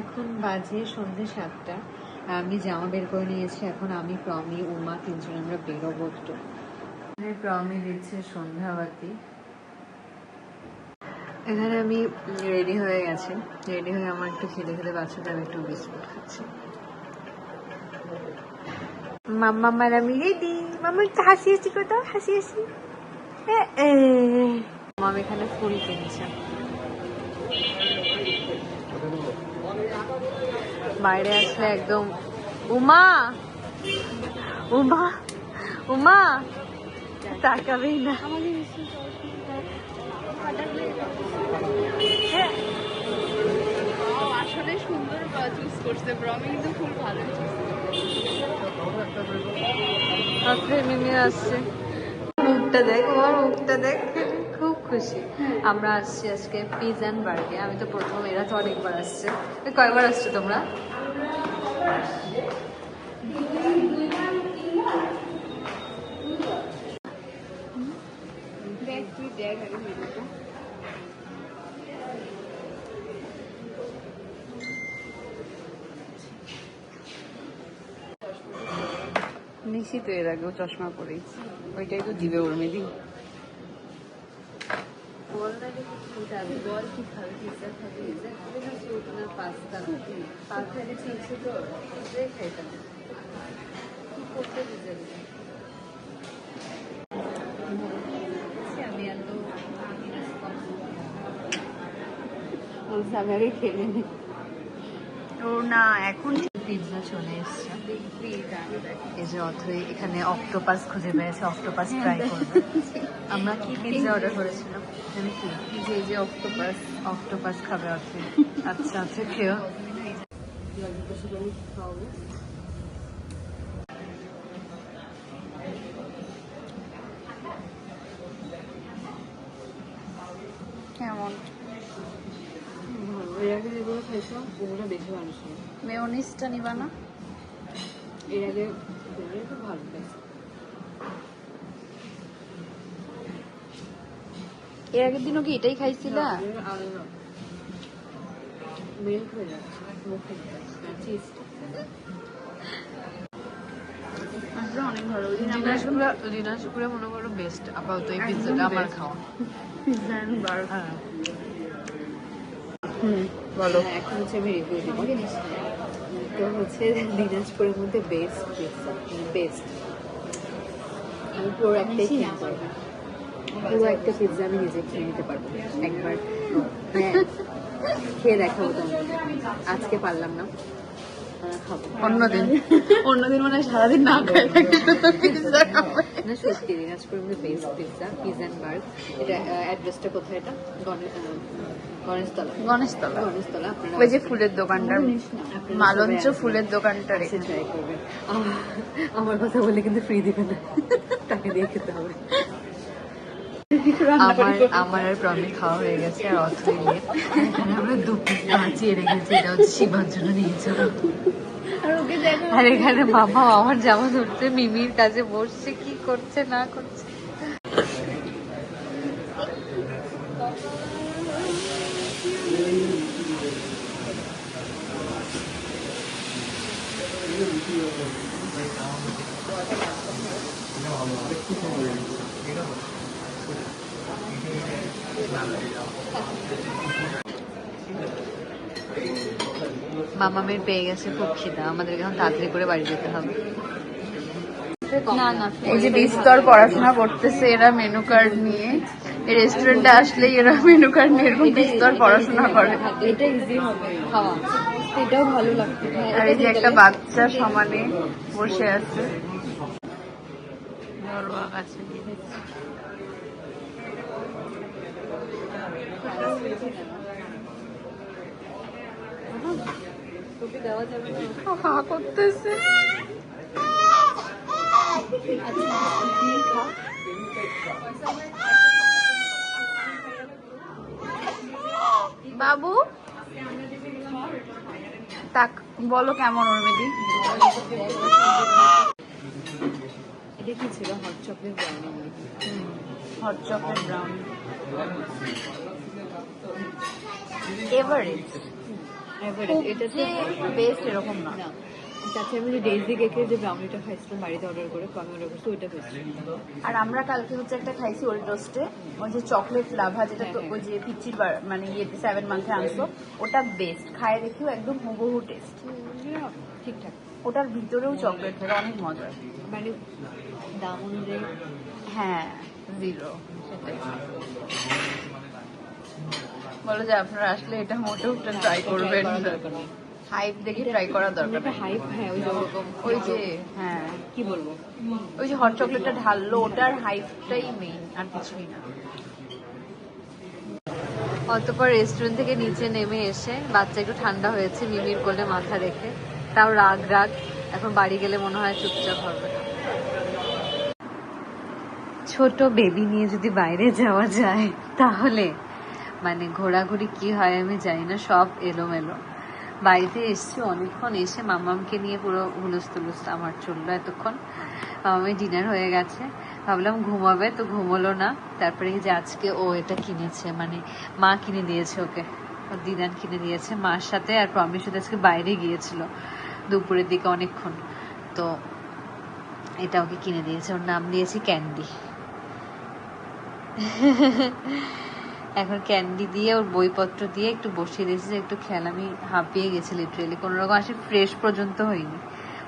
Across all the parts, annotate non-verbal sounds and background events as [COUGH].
এখন বাজে সন্ধ্যে সাতটা। আমি জামা বের করে নিয়েছি, এখন আমি, প্রমি, উমা তিনজন আমরা বেরোবো একটু। প্রমি দিচ্ছে সন্ধ্যাবাতি। এখানে আমি রেডি হয়ে গেছি। রেডি হয়ে আমার একটু খেলে খেলে বাচ্চাটা আমি একটু বিস্কুট খাচ্ছি। মাম্মা, মার, আমি রেডি মাম্মা, একটু হাসি হাসি কোথাও হাসি হাসি মাম এখানে ফুল কিনছে। বাইরে আসলে একদম উমা! উমা! উমা! তাকাবেই না। আসলে সুন্দর চুজ করছে কিন্তু ভালো আসছে। মুখটা দেখ ওর মুখটা দেখ। খুশি। আমরা আসছি আজকে পিজ অ্যান্ড বার্গে। আমি তো প্রথম, এরা তো অনেকবার আসছে। কয়বার আসছো তোমরা? নিশি তো এর আগেও চশমা পরেই ওইটাই তো দিবে ওর মেদি বল না যে কিছু খাবে বল কি খাবে পিৎজা খাবে পিৎজা খাবে না স্যুপ না পাস্তা পাস্তা কিছু ইচ্ছে তো পিৎজাই খাইতাম। কি করতে পিৎজা আমি এত বলছে আমি আগে খেলে নি ও না এখন পিৎজা চলে এসছে এই যে অথই এখানে অক্টোপাস খুঁজে পেয়েছে অক্টোপাস ট্রাই করবে। আমরা কি পিৎজা অর্ডার করেছিলাম? কি? যে যে অক্টোপাস অক্টোপাস খাবে অথই। আচ্ছা আচ্ছা খেয়েও [LAUGHS] এর আগে যেগুলো খাইছো ওগুলো বেশি ভালো ছিল নিবা না? এর আগে তো ভালো খাইছো। এর আগের দিনও কি এটাই খাইছিলা? মনে করো বেস্ট আপাতত এই পিৎজাটা আমার খাওয়া। পিৎজা বলো। হ্যাঁ, এখন হচ্ছে আমি রিভিউ দিব। তো হচ্ছে দিনাজপুরের মধ্যে বেস্ট পিৎজা বেস্ট আমি পুরো একটাই খেয়ে পারব। পুরো একটা পিৎজা আমি নিজে খেয়ে নিতে পারব। একবার হ্যাঁ খেয়ে দেখাবো তোমাকে। আজকে পারলাম না। অন্যদিন অন্যদিন মানে সারাদিন না খাই পিৎজা খাবে। না সত্যি দিনাজপুরের মধ্যে best pizza pizza and burger এটা অ্যাড্রেসটা কোথায় এটা? গণেশতলা। গণেশতলা। গণেশতলা ওই যে ফুলের আপনারা মালঞ্চ ফুলের try করবেন। আমার কথা বলে কিন্তু ফ্রি দিবে না। টাকা দিয়ে খেতে হবে। আমার আমার আর প্রমি খাওয়া হয়ে গেছে আর নিয়ে। এখানে আমরা দু বাঁচিয়ে রেখেছি এটা হচ্ছে শিবার জন্য নিয়েছিল আর এখানে মামা আমার জামা ধরছে মিমির কাছে বসছে কি করছে না করছে। মামামের পেয়ে গেছে খুব খিদা। আমাদের এখন তাড়াতাড়ি করে বাড়ি যেতে হবে। এই যে বিস্তর পড়াশোনা করতেছে এরা মেনু কার্ড নিয়ে। এই রেস্টুরেন্টে আসলেই এরা মেনু কার্ড নিয়ে এরকম বিস্তর পড়াশোনা করে। এটা ইজি হবে খাওয়া। এটাও ভালো লাগবে। আর এই যে একটা বাচ্চা সমানে বসে আছে। বাবু? তাক বলো কেমন ওর মেদি এটা কি ছিল? Hot chocolate brownie hot chocolate brown যে বেস্ট এরকম না। না আমি যে ডেইজি কেকের যে ব্রাউনিটা খাইছিলাম বাড়িতে অর্ডার করে আমি অর্ডার করছি ওইটা বেশি আর আমরা কালকে হচ্ছে একটা খাইছি ওর টোস্টে ওই যে চকলেট লাভা যেটা তো হ্যাঁ, ওই যে পিচির মানে ইয়েতে সেভেন মান্থে আনছো ওটা বেস্ট খায় দেখেও একদম হুবহু টেস্ট ঠিকঠাক। ওটার ভিতরেও চকলেট থাকে অনেক মজা মানে দাম অনুযায়ী হ্যাঁ জিরো বলো যে আপনারা আসলে এটা মোটেও ট্রাই করবেন। হাইপ দেখে ট্রাই করার দরকার হাইপ হ্যাঁ ওই যে ওরকম। ওই যে হ্যাঁ। কি বলব? ওই যে হট চকলেটটা ঢাললো ওটার হাইপটাই মেইন আর কিছুই না। অতপর রেস্টুরেন্ট থেকে নিচে নেমে এসে বাচ্চা একটু ঠান্ডা হয়েছে মিমির কোলে মাথা রেখে। তাও রাগ রাগ। এখন বাড়ি গেলে মনে হয় চুপচাপ হবে ছোট বেবি নিয়ে যদি বাইরে যাওয়া যায়, তাহলে? মানে ঘোরাঘুরি কি হয় আমি জানি না, সব এলোমেলো। বাড়িতে এসছি, অনেকক্ষণ এসে মামামকে নিয়ে পুরো হুলুস তুলুস আমার চলল এতক্ষণ। মামামের ডিনার হয়ে গেছে। ভাবলাম ঘুমাবে, তো ঘুমোলো না। তারপরে যে আজকে ও এটা কিনেছে মানে মা কিনে দিয়েছে ওকে। ওর দিদান কিনে দিয়েছে মার সাথে আর প্রমিস আজকে বাইরে গিয়েছিল দুপুরের দিকে অনেকক্ষণ। তো এটা ওকে কিনে দিয়েছে। ওর নাম দিয়েছি ক্যান্ডি। এখন ক্যান্ডি দিয়ে ওর বইপত্র দিয়ে একটু বসিয়ে দিয়েছি যে একটু খেয়াল, আমি হাঁপিয়ে গেছি লিটারেলি কোনো রকম আসে ফ্রেশ পর্যন্ত হয়নি।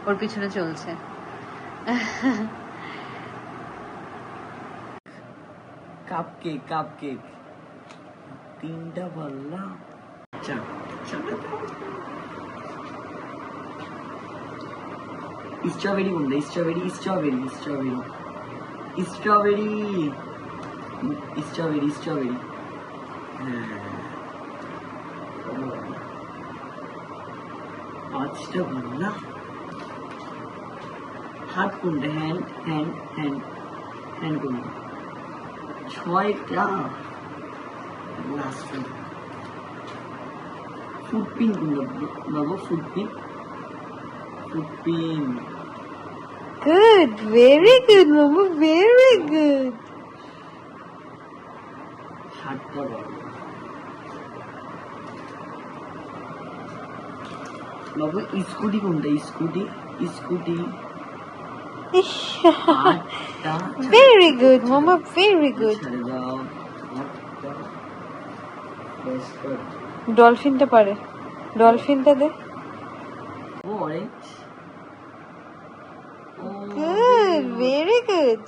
ওর পিছনে চলছে। কাপ কেক কাপ কেক তিনটা আচ্ছা স্ট্রবেরি কোনটা strawberry strawberry strawberry strawberry strawberry strawberry হ্যাঁ পাঁচটা পাল্লা হাত কোনটা হ্যান্ড হ্যান্ড হ্যান্ড হ্যান্ড কোনটা ছয়টা লাস্ট ফুটপিন বাবু ফুটপিন ফুটপিন গুড ভেরি গুড মামা ভেরি গুড সাতটা বাবু বাবু স্কুটি কোনটা স্কুটি স্কুটি আটটা ভেরি গুড মামা ভেরি গুড ছেড়ে দাও আটটা দশটা ডলফিনটা পারে ডলফিনটা দে orange. Good very good